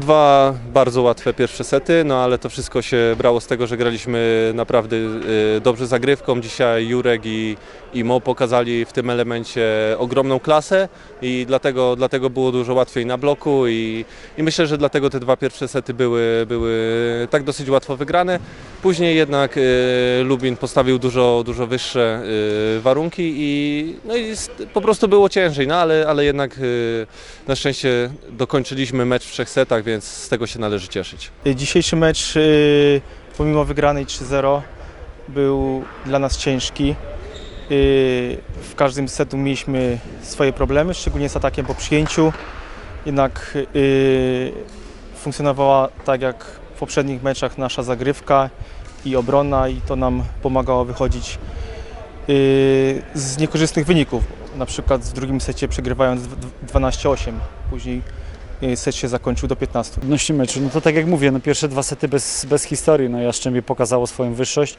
Dwa bardzo łatwe pierwsze sety, no ale to wszystko się brało z tego, że graliśmy naprawdę y, dobrze zagrywką. Dzisiaj Jurek i, i Mo pokazali w tym elemencie ogromną klasę i dlatego, dlatego było dużo łatwiej na bloku i, i myślę, że dlatego te dwa pierwsze sety były, były tak dosyć łatwo wygrane. Później jednak y, Lubin postawił dużo, dużo wyższe y, warunki i, no i po prostu było ciężej, no ale, ale jednak y, na szczęście dokończyliśmy mecz w trzech setach, więc z tego się należy cieszyć. Dzisiejszy mecz, pomimo wygranej 3-0, był dla nas ciężki. W każdym setu mieliśmy swoje problemy, szczególnie z atakiem po przyjęciu. Jednak funkcjonowała tak jak w poprzednich meczach nasza zagrywka i obrona i to nam pomagało wychodzić y, z niekorzystnych wyników. Na przykład w drugim secie przegrywając dw- 12-8, później y, set się zakończył do 15. Odnośnie meczu, no to tak jak mówię, no pierwsze dwa sety bez, bez historii, no Jastrzębie pokazało swoją wyższość.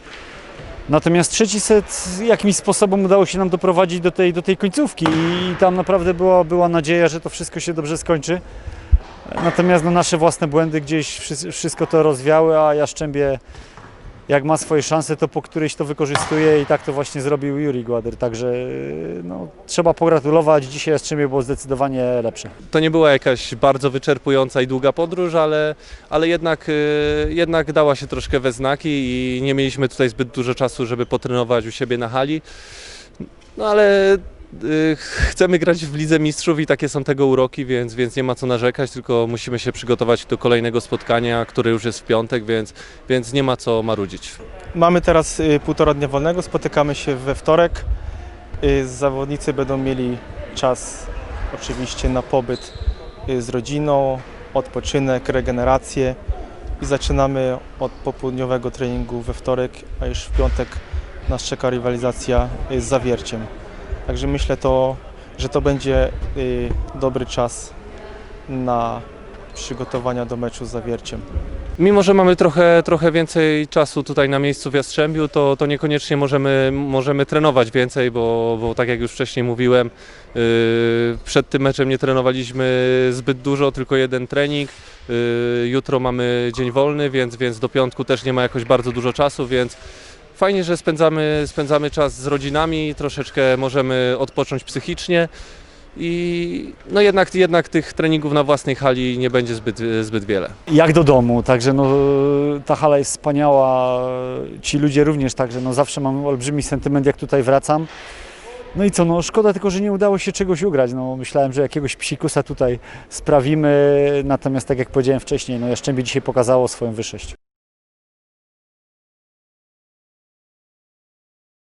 Natomiast trzeci set jakimś sposobem udało się nam doprowadzić do tej, do tej końcówki i tam naprawdę była, była nadzieja, że to wszystko się dobrze skończy. Natomiast no, nasze własne błędy gdzieś wszy- wszystko to rozwiały, a Jastrzębie jak ma swoje szanse, to po którejś to wykorzystuje i tak to właśnie zrobił Juri Gładyr. Także no, trzeba pogratulować. Dzisiaj Jastrzębie było zdecydowanie lepsze. To nie była jakaś bardzo wyczerpująca i długa podróż, ale, ale jednak, y, jednak dała się troszkę we znaki i nie mieliśmy tutaj zbyt dużo czasu, żeby potrenować u siebie na hali. No ale y, chcemy grać w Lidze Mistrzów i takie są tego uroki, więc, więc nie ma co narzekać, tylko musimy się przygotować do kolejnego spotkania, które już jest w piątek, więc, więc nie ma co marudzić. Mamy teraz y, półtora dnia wolnego, spotykamy się we wtorek. Y, Zawodnicy będą mieli czas oczywiście na pobyt y, z rodziną, odpoczynek, regenerację i zaczynamy od popołudniowego treningu we wtorek, a już w piątek nas czeka rywalizacja y, z Zawierciem. Także myślę to, że to będzie y, dobry czas na przygotowania do meczu z Zawierciem. Mimo, że mamy trochę, trochę więcej czasu tutaj na miejscu w Jastrzębiu, to, to niekoniecznie możemy, możemy trenować więcej, bo, bo tak jak już wcześniej mówiłem, yy, przed tym meczem nie trenowaliśmy zbyt dużo, tylko jeden trening. Yy, jutro mamy dzień wolny, więc, więc do piątku też nie ma jakoś bardzo dużo czasu, więc fajnie, że spędzamy, spędzamy czas z rodzinami, troszeczkę możemy odpocząć psychicznie. I no jednak, jednak tych treningów na własnej hali nie będzie zbyt, zbyt wiele. jak do domu, także no, ta hala jest wspaniała, ci ludzie również, także no, zawsze mam olbrzymi sentyment, jak tutaj wracam. No i co, no szkoda tylko, że nie udało się czegoś ugrać, no myślałem, że jakiegoś psikusa tutaj sprawimy, natomiast tak jak powiedziałem wcześniej, no Jaszczębie dzisiaj pokazało swoją wyższość.